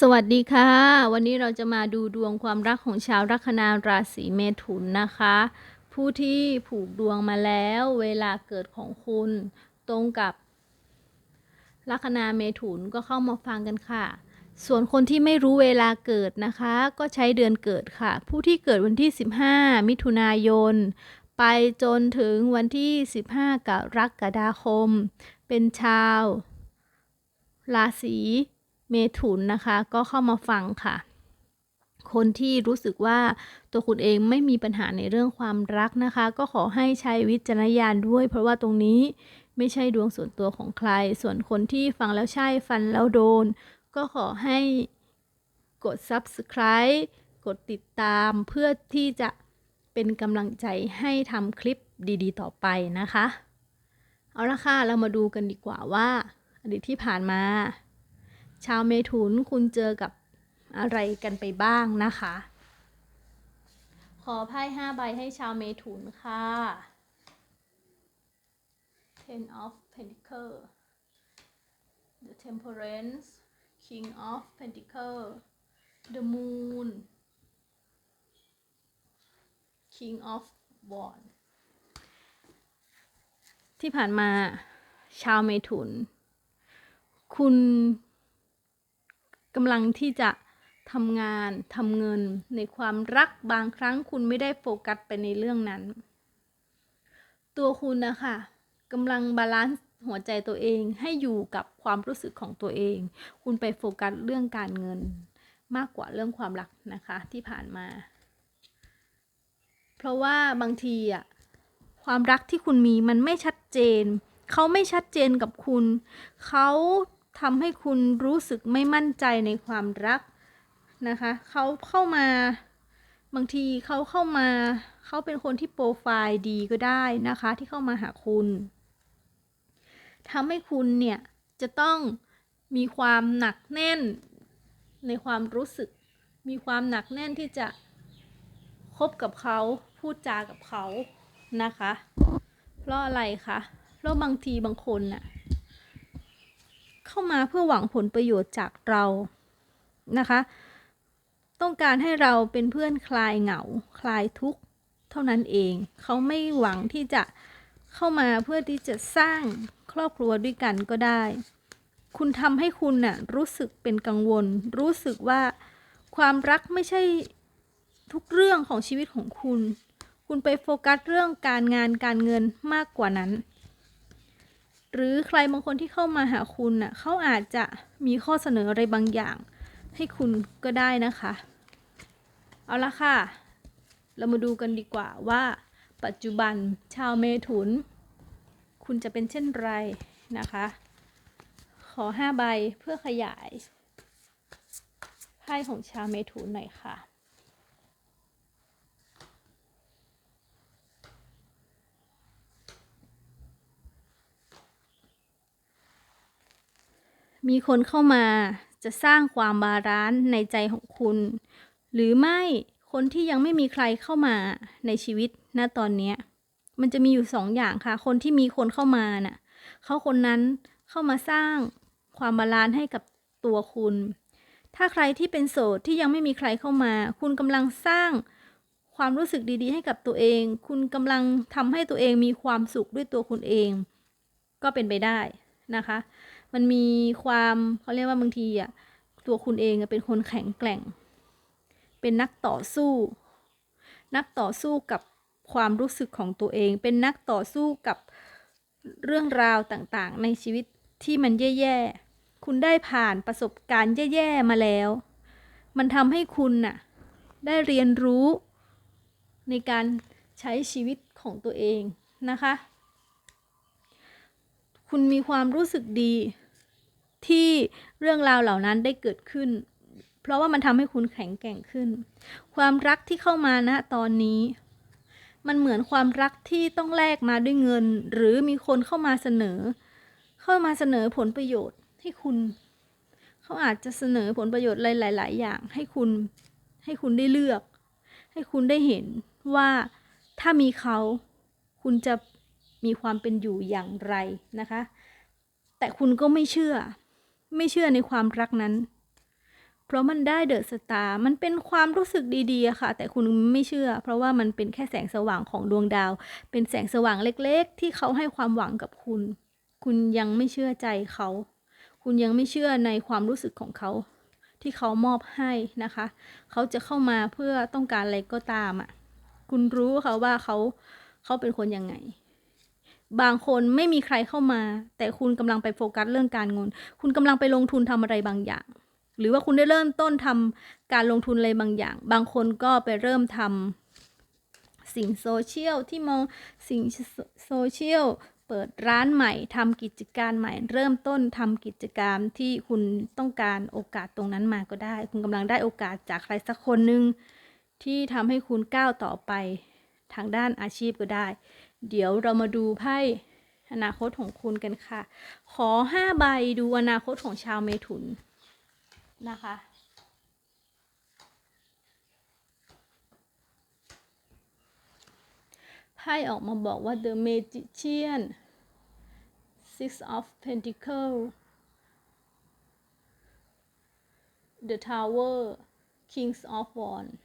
สวัสดีค่ะ วันนี้เราจะมาดูดวงความรักของชาวลัคนาราศีเมถุนนะคะ ผู้ที่ผูกดวงมาแล้วเวลาเกิดของคุณตรงกับลัคนาเมถุนก็เข้ามาฟังกันค่ะ ส่วนคนที่ไม่รู้เวลาเกิดนะคะ ก็ใช้เดือนเกิดค่ะ ผู้ที่เกิดวันที่ 15 มิถุนายน ไปจนถึงวันที่ 15กรกฎาคม เป็นชาว ราศี เมถุนนะคะ ก็เข้ามาฟังค่ะ คนที่รู้สึกว่าตัวคุณเองไม่มีปัญหาในเรื่องความรักนะคะ ก็ขอให้ใช้วิจารณญาณด้วย เพราะว่าตรงนี้ไม่ใช่ดวงส่วนตัวของใคร ส่วนคนที่ฟังแล้วใช่ฟันแล้วโดน ก็ขอให้กด subscribe กดติดตามเพื่อที่จะเป็นกำลังใจให้ทำคลิปดีๆ ต่อไปนะคะ เอาละค่ะ เรามาดูกันดีกว่าว่าอดีตที่ผ่านมา ชาวเมถุนคุณเจอกับอะไรกันไปบ้างนะคะ ขอไพ่ห้าใบให้ชาวเมถุนค่ะ Ten of Pentacles The Temperance King of Pentacles The Moon King of Wands ที่ผ่านมาชาวเมถุน คุณ กำลังที่จะทำงานทำเงิน ในความรักบางครั้งคุณไม่ได้โฟกัสไปในเรื่องนั้น ตัวคุณนะคะกำลังบาลานซ์หัวใจตัวเองให้อยู่กับความรู้สึกของตัวเอง คุณไปโฟกัสเรื่องการเงิน มากกว่าเรื่องความรักนะคะที่ผ่านมา เพราะว่าบางทีอะความรักที่คุณมีมันไม่ชัดเจน เขาไม่ชัดเจนกับคุณ เขา ทำให้คุณรู้สึกไม่มั่นใจในความรักนะคะเขาเข้ามาบางทีเขาเข้ามาเขาเป็นคนที่โปรไฟล์ดีก็ได้นะคะที่เข้ามาหาคุณทำให้คุณเนี่ยจะต้องมีความหนักแน่นในความรู้สึก มีความหนักแน่นที่จะคบกับเขาพูดจากับเขานะคะ เพราะอะไรคะ เพราะบางทีบางคนน่ะ เข้ามาเพื่อหวังผลประโยชน์จากเรานะคะ ต้องการให้เราเป็นเพื่อนคลายเหงาคลายทุกข์เท่านั้นเอง เขาไม่หวังที่จะเข้ามาเพื่อที่จะสร้างครอบครัวด้วยกันก็ได้ คุณทำให้คุณน่ะรู้สึกเป็นกังวล รู้สึกว่าความรักไม่ใช่ทุกเรื่องของชีวิตของคุณ คุณไปโฟกัสเรื่องการงานการเงินมากกว่านั้น หรือใครบางคนที่เข้ามาหาคุณน่ะเขาอาจจะมีข้อเสนออะไรบางอย่าง ให้คุณก็ได้นะคะ เอาละค่ะ เรามาดูกันดีกว่าว่า ปัจจุบันชาวเมถุน คุณจะเป็นเช่นไรนะคะ ขอห้าใบเพื่อขยายไพ่ของชาวเมถุนหน่อยค่ะ มีคนเข้ามาจะสร้างความบาลานซ์ในใจของคุณ หรือไม่คนที่ยังไม่มีใครเข้ามาในชีวิตณตอนเนี้ยมันจะมีอยู่สองอย่างค่ะ คนที่มีคนเข้ามาน่ะเขาคนนั้นเข้ามาสร้างความบาลานซ์ให้กับตัวคุณ ถ้าใครที่เป็นโสดที่ยังไม่มีใครเข้ามา คุณกำลังสร้างความรู้สึกดีๆ ให้กับตัวเอง คุณกำลังทำให้ตัวเองมีความสุขด้วยตัวคุณเอง ก็เป็นไปได้นะคะ มันมีความเขาเรียกว่าบางทีอะตัวคุณเองเป็นคนแข็งแกร่ง เป็นนักต่อสู้ นักต่อสู้กับความรู้สึกของตัวเอง เป็นนักต่อสู้กับเรื่องราวต่างๆ ในชีวิตที่มันแย่ๆ คุณได้ผ่านประสบการณ์แย่ๆ มาแล้ว มันทำให้คุณน่ะได้เรียนรู้ในการใช้ชีวิตของตัวเองนะคะ คุณมีความรู้สึกดี ที่เรื่องราวเหล่านั้นได้เกิดขึ้น เพราะว่ามันทำให้คุณแข็งแกร่งขึ้น ความรักที่เข้ามาณตอนนี้ มันเหมือนความรักที่ต้องแลกมาด้วยเงิน หรือมีคนเข้ามาเสนอ เข้ามาเสนอผลประโยชน์ให้คุณ เขาอาจจะเสนอผลประโยชน์หลาย ๆ อย่างให้คุณให้คุณได้เลือก ให้คุณได้เห็นว่าถ้ามีเขาคุณจะมีความเป็นอยู่อย่างไรนะคะ แต่คุณก็ไม่เชื่อ ไม่เชื่อในความรักนั้น เพราะมันได้เดอะสตาร์มันเป็นความรู้สึกดีๆค่ะ แต่คุณไม่เชื่อ เพราะว่ามันเป็นแค่แสงสว่างของดวงดาว เป็นแสงสว่างเล็กๆ ที่เขาให้ความหวังกับคุณ คุณยังไม่เชื่อใจเขา คุณยังไม่เชื่อในความรู้สึกของเขา ที่เขามอบให้นะคะ เขาจะเข้ามาเพื่อต้องการอะไรก็ตามอะ คุณรู้ค่ะว่าเขาเขาเป็นคนยังไง บางคนไม่มีใครเข้ามา แต่คุณกำลังไปโฟกัสเรื่องการเงิน คุณกำลังไปลงทุนทำอะไรบางอย่าง หรือว่าคุณได้เริ่มต้นทำการลงทุนอะไรบางอย่าง บางคนก็ไปเริ่มทำสิ่งโซเชียลที่มองสิ่งโซเชียลเปิดร้านใหม่ทำกิจการใหม่ เริ่มต้นทำกิจกรรมที่คุณต้องการโอกาสตรงนั้นมาก็ได้ คุณกำลังได้โอกาสจากใครสักคนหนึ่งที่ทำให้คุณก้าวต่อไปทางด้านอาชีพก็ได้ เดี๋ยวเรามาดูไพ่อนาคตของคุณกันค่ะ ขอห้าใบดูอนาคตของชาวเมถุนนะคะ ไพ่ออกมาบอกว่า The Magician Six of Pentacles The Tower Kings of Wands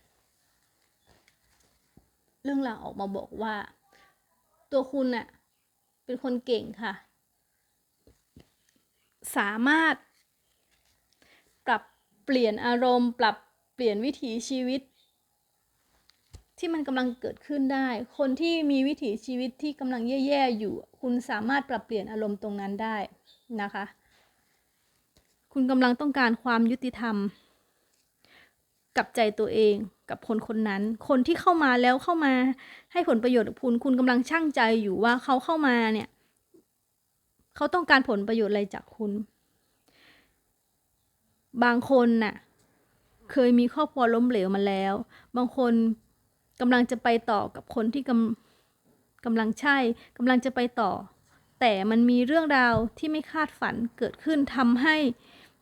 เรื่องราวออกมาบอกว่า ตัวคุณน่ะเป็นคนเก่งค่ะ สามารถ ปรับเปลี่ยนอารมณ์ ปรับเปลี่ยนวิถีชีวิต ที่มันกำลังเกิดขึ้นได้ คนที่มีวิถีชีวิตที่กำลังแย่ๆอยู่ คุณสามารถปรับเปลี่ยนอารมณ์ตรงนั้นได้นะคะ คุณกำลังต้องการความยุติธรรม กับใจตัวเอง กับคนคนนั้น คนที่เข้ามาแล้วเข้ามาให้ผลประโยชน์กับคุณ คุณกำลังช่างใจอยู่ว่าเขาเข้ามาเนี่ย เขาต้องการผลประโยชน์อะไรจากคุณ บางคนน่ะ เคยมีครอบครัวล้มเหลวมาแล้ว บางคนกำลังจะไปต่อกับคนที่กำกำลังใช่กำลังจะไปต่อ แต่มันมีเรื่องราวที่ไม่คาดฝันเกิดขึ้นทำให้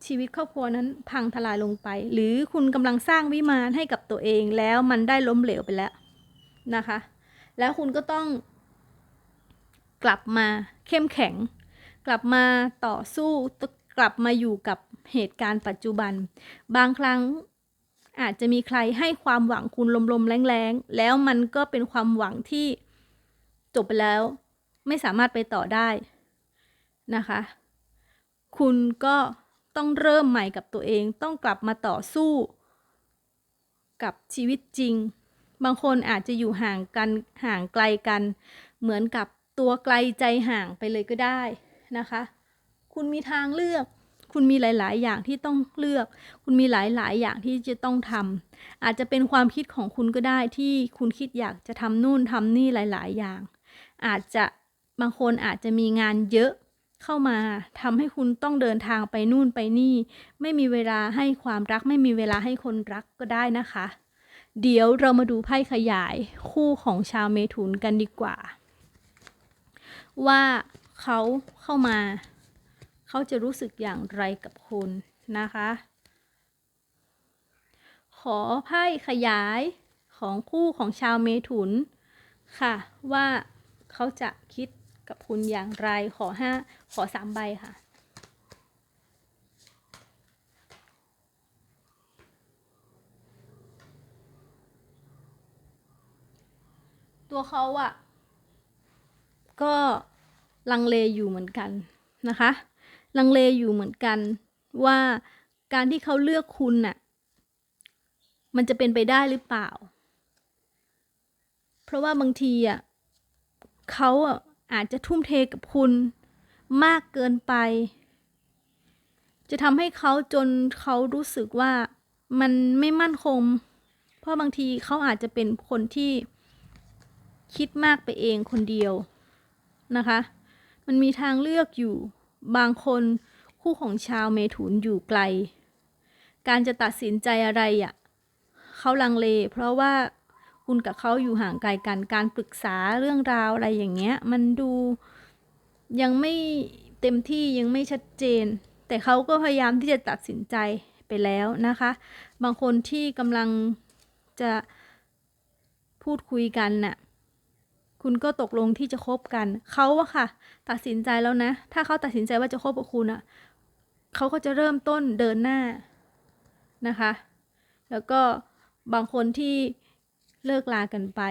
ชีวิตครอบครัวนั้นพังทลายลงไป หรือคุณกำลังสร้างวิมานให้กับตัวเองแล้วมันได้ล้มเหลวไปแล้วนะคะ แล้วคุณก็ต้อง กลับมาเข้มแข็ง กลับมาต่อสู้กลับมาอยู่กับเหตุการณ์ปัจจุบัน บางครั้งอาจจะมีใครให้ความหวังคุณลมๆแรงๆ แล้วมันก็เป็นความหวังที่จบไปแล้วไม่สามารถไปต่อได้นะคะ คุณก็ ต้องเริ่มใหม่กับตัวเอง ต้องกลับมาต่อสู้ กับชีวิตจริง บางคนอาจจะอยู่ห่างกันห่างไกลกัน เหมือนกับตัวไกลใจห่างไปเลยก็ได้นะคะ คุณมีทางเลือก คุณมีหลาย ๆ อย่างที่ต้องเลือก คุณมีหลาย ๆ อย่างที่จะต้องทำอาจจะเป็นความคิดของคุณก็ได้ที่คุณคิดอยากจะทำนู่นทำนี่หลาย ๆ อย่าง อาจจะบางคนอาจจะมีงานเยอะ เข้ามาทำให้คุณต้องเดินทางไปนู่นไปนี่ ไม่มีเวลาให้ความรัก ไม่มีเวลาให้คนรักก็ได้นะคะ เดี๋ยวเรามาดูไพ่ขยายคู่ของชาวเมถุนกันดีกว่า ว่าเขาเข้ามา เขาจะรู้สึกอย่างไรกับคุณนะคะ ขอไพ่ขยายของคู่ของชาวเมถุนค่ะว่าเขาจะคิด กับคุณอย่างไรขอห้าขอสามใบค่ะ ตัวเขาอะก็ลังเลอยู่เหมือนกันนะคะ ลังเลอยู่เหมือนกันว่าการที่เขาเลือกคุณน่ะ มันจะเป็นไปได้หรือเปล่า เพราะว่าบางทีอะเขาอะ อาจจะทุ่มเทกับคุณมากเกินไป จะทำให้เขาจนเขารู้สึกว่ามันไม่มั่นคง เพราะบางทีเขาอาจจะเป็นคนที่คิดมากไปเองคนเดียวนะคะ มันมีทางเลือกอยู่ บางคนคู่ของชาวเมถุนอยู่ไกล การจะตัดสินใจอะไรอะ่ะเขาลังเล เพราะว่า คุณกับเขาอยู่ห่างไกลกัน การปรึกษาเรื่องราวอะไรอย่างเงี้ย มันดูยังไม่เต็มที่ยังไม่ชัดเจน แต่เขาก็พยายามที่จะตัดสินใจไปแล้วนะคะ บางคนที่กำลังจะพูดคุยกันน่ะ คุณก็ตกลงที่จะคบกัน เขาอะค่ะ ตัดสินใจแล้วนะ ถ้าเขาตัดสินใจว่าจะคบกับคุณอะเขาก็จะเริ่มต้นเดินหน้านะคะ แล้วก็บางคนที่ เลิกลากันไป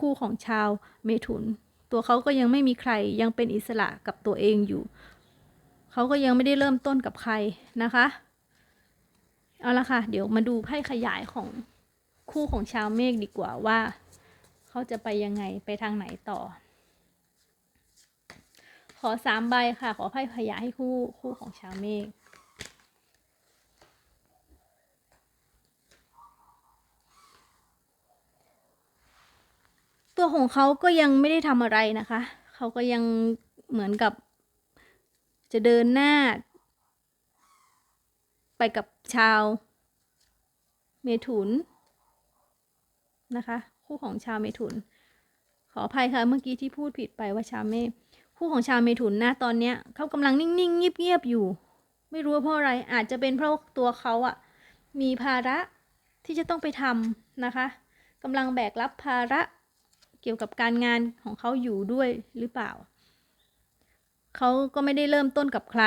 คู่ของชาวเมถุน ตัวเขาก็ยังไม่มีใครยังเป็นอิสระกับตัวเองอยู่ เขาก็ยังไม่ได้เริ่มต้นกับใครนะคะ เอาละค่ะ เดี๋ยวมาดูไพ่ขยายของคู่ของชาวเมฆดีกว่าว่า เขาจะไปยังไงไปทางไหนต่อ ขอสามใบค่ะ ขอไพ่ขยายให้คู่คู่ของชาวเมฆ ตัวของเขาก็ยังไม่ได้ทำอะไรนะคะ เขาก็ยังเหมือนกับ จะเดินหน้า ไปกับชาว เมถุนนะคะ คู่ของชาวเมถุน ขออภัยค่ะเมื่อกี้ที่พูดผิดไปว่าชาวเมคู่ของชาวเมถุนนะตอนเนี้ยเขากำลังนิ่งๆเงียบๆอยู่ ไม่รู้เพราะอะไรอาจจะเป็นเพราะตัวเขาอะมีภาระที่จะต้องไปทำนะคะกำลังแบกรับภาระ เกี่ยวกับการงานของเขาอยู่ด้วยหรือเปล่า เขาก็ไม่ได้เริ่มต้นกับใคร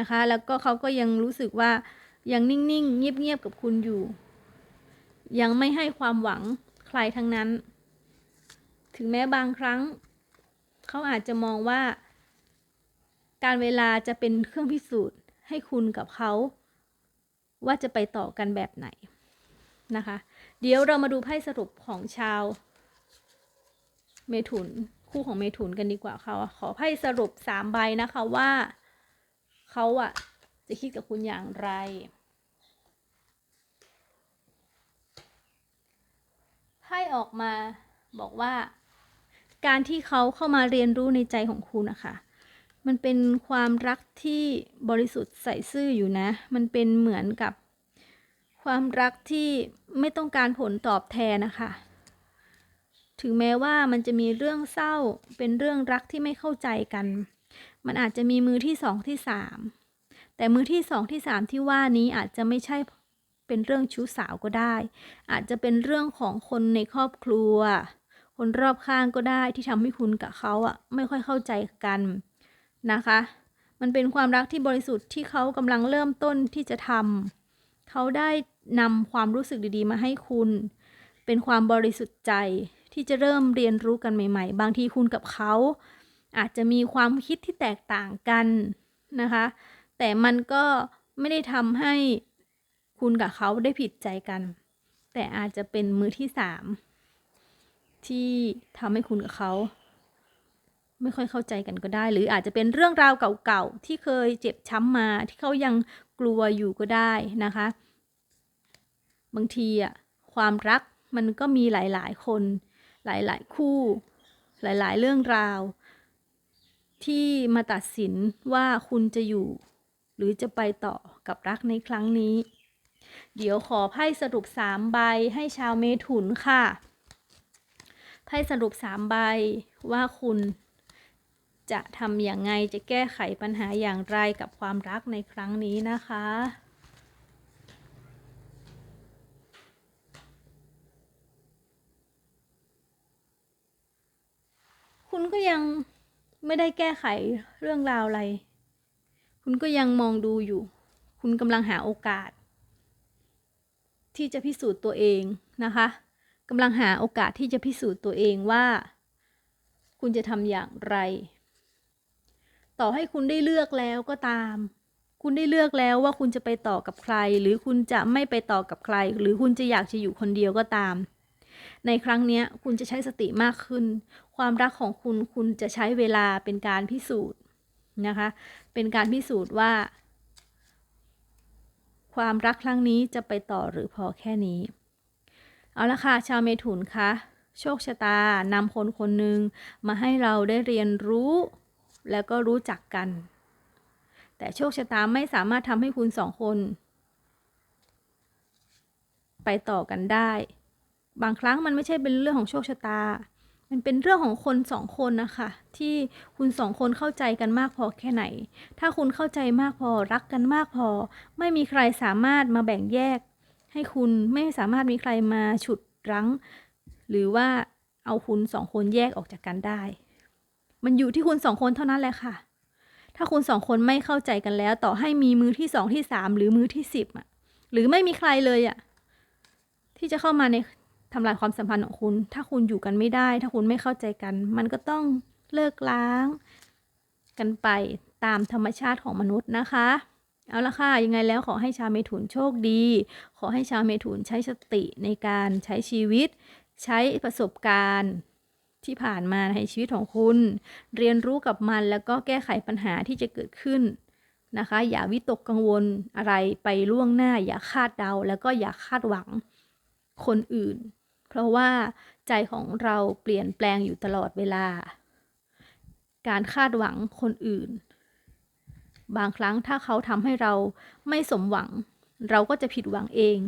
นะคะ แล้วก็เขาก็ยังรู้สึกว่ายังนิ่งๆ เงียบๆ กับคุณอยู่ ยังไม่ให้ความหวังใครทั้งนั้น ถึงแม้บางครั้ง เขาอาจจะมองว่า การเวลาจะเป็นเครื่องพิสูจน์ให้คุณกับเขา ว่าจะไปต่อกันแบบไหนนะคะ เดี๋ยวเรามาดูไพ่สรุปของชาว เมถุนคู่ของเมถุนกันดีกว่าค่ะขอไพ่สรุปสามใบนะคะว่าเขาอะจะคิดกับคุณอย่างไร ไพ่ออกมาบอกว่า การที่เขาเข้ามาเรียนรู้ในใจของคุณนะคะมันเป็นความรักที่บริสุทธิ์ใส่ซื่ออยู่นะ มันเป็นเหมือนกับ ความรักที่ไม่ต้องการผลตอบแทนนะคะ ถึงแม้ว่ามันจะมีเรื่องเศร้าเป็นเรื่องรักที่ไม่เข้าใจกัน มันอาจจะมีมือที่สองที่สามแต่มือที่สองที่สามที่ว่านี้อาจจะไม่ใช่เป็นเรื่องชู้สาวก็ได้ อาจจะเป็นเรื่องของคนในครอบครัว คนรอบข้างก็ได้ที่ทำให้คุณกับเขาอะไม่ค่อยเข้าใจกันนะคะ มันเป็นความรักที่บริสุทธิ์ที่เขากำลังเริ่มต้นที่จะทำเขาได้นำความรู้สึกดีๆ มาให้คุณ เป็นความบริสุทธิ์ใจ ที่จะเริ่มเรียนรู้กันใหม่ ๆ บางทีคุณกับเขา อาจจะมีความคิดที่แตกต่างกันนะคะ แต่มันก็ไม่ได้ทำให้คุณกับเขาได้ผิดใจกัน แต่อาจจะเป็นมือที่สามที่ทำให้คุณกับเขาไม่ค่อยเข้าใจกันก็ได้ หรืออาจจะเป็นเรื่องราวเก่าๆที่เคยเจ็บช้ำมาที่เขายังกลัวอยู่ก็ได้นะคะ บางทีอะความรักมันก็มีหลายๆ คน หลายๆ คู่ หลายๆ เรื่องราว ที่มาตัดสินว่าคุณจะอยู่ หรือจะไปต่อกับรักในครั้งนี้ เดี๋ยวขอไพ่สรุปสามใบให้ชาวเมถุนค่ะ ไพ่สรุปสามใบว่าคุณจะทำอย่างไงจะแก้ไขปัญหาอย่างไรกับความรักในครั้งนี้นะคะ ก็ยังไม่ได้แก้ไขเรื่องราวอะไร คุณก็ยังมองดูอยู่ คุณกำลังหาโอกาส ที่จะพิสูจน์ตัวเองนะคะกำลังหาโอกาสที่จะพิสูจน์ตัวเองว่า คุณจะทำอย่างไร ต่อให้คุณได้เลือกแล้วก็ตาม คุณได้เลือกแล้วว่าคุณจะไปต่อกับใคร หรือคุณจะไม่ไปต่อกับใคร หรือคุณจะอยากจะอยู่คนเดียวก็ตาม ในครั้งนี้คุณจะใช้สติมากขึ้น ความรักของคุณคุณจะใช้เวลาเป็นการพิสูจน์นะคะ เป็นการพิสูจน์ว่า ความรักครั้งนี้จะไปต่อหรือพอแค่นี้ เอาละค่ะชาวเมถุนคะโชคชะตานำคนคนหนึ่งมาให้เราได้เรียนรู้ แล้วก็รู้จักกัน แต่โชคชะตาไม่สามารถทำให้คุณสองคน ไปต่อกันได้ บางครั้งมันไม่ใช่เป็นเรื่องของโชคชะตา มันเป็นเรื่องของคนสองคนนะคะ ที่คุณสองคนเข้าใจกันมากพอแค่ไหน ถ้าคุณเข้าใจมากพอรักกันมากพอ ไม่มีใครสามารถมาแบ่งแยก ให้คุณไม่สามารถมีใครมาฉุดรั้ง หรือว่าเอาคุณสองคนแยกออกจากกันได้ มันอยู่ที่คุณสองคนเท่านั้นแหละค่ะ ถ้าคุณสองคนไม่เข้าใจกันแล้ว ต่อให้มีมือที่สองที่สามหรือมือที่สิบอะหรือไม่มีใครเลยอะที่จะเข้ามาใน ทำลายความสัมพันธ์ของคุณ ถ้าคุณอยู่กันไม่ได้ ถ้าคุณไม่เข้าใจกัน มันก็ต้องเลิกล้าง กันไปตามธรรมชาติของมนุษย์นะคะ เอาละค่ะ ยังไงแล้วขอให้ชาวเมถุนโชคดี ขอให้ชาวเมถุนใช้สติในการใช้ชีวิต ใช้ประสบการณ์ที่ผ่านมาในชีวิตของคุณ เรียนรู้กับมันแล้วก็แก้ไขปัญหาที่จะเกิดขึ้นนะคะ อย่าวิตกกังวลอะไรไปล่วงหน้า อย่าคาดเดา แล้วก็อย่าคาดหวังคนอื่น เพราะว่าใจของเราเปลี่ยนแปลงอยู่ตลอดเวลา การคาดหวังคนอื่น บางครั้งถ้าเขาทำให้เราไม่สมหวัง เราก็จะผิดหวังเอง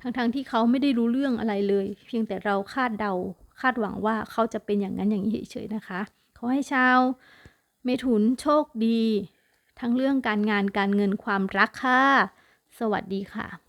ทั้งๆทที่เขาไม่ได้รู้เรื่องอะไรเลย เพียงแต่เราคาดเดา คาดหวังว่าเขาจะเป็นอย่างนั้นอย่างนี้เฉยๆนะคะ ขอให้ชาวเมถุนโชคดี ทั้งเรื่องการงานการเงินความรักค่ะ สวัสดีค่ะ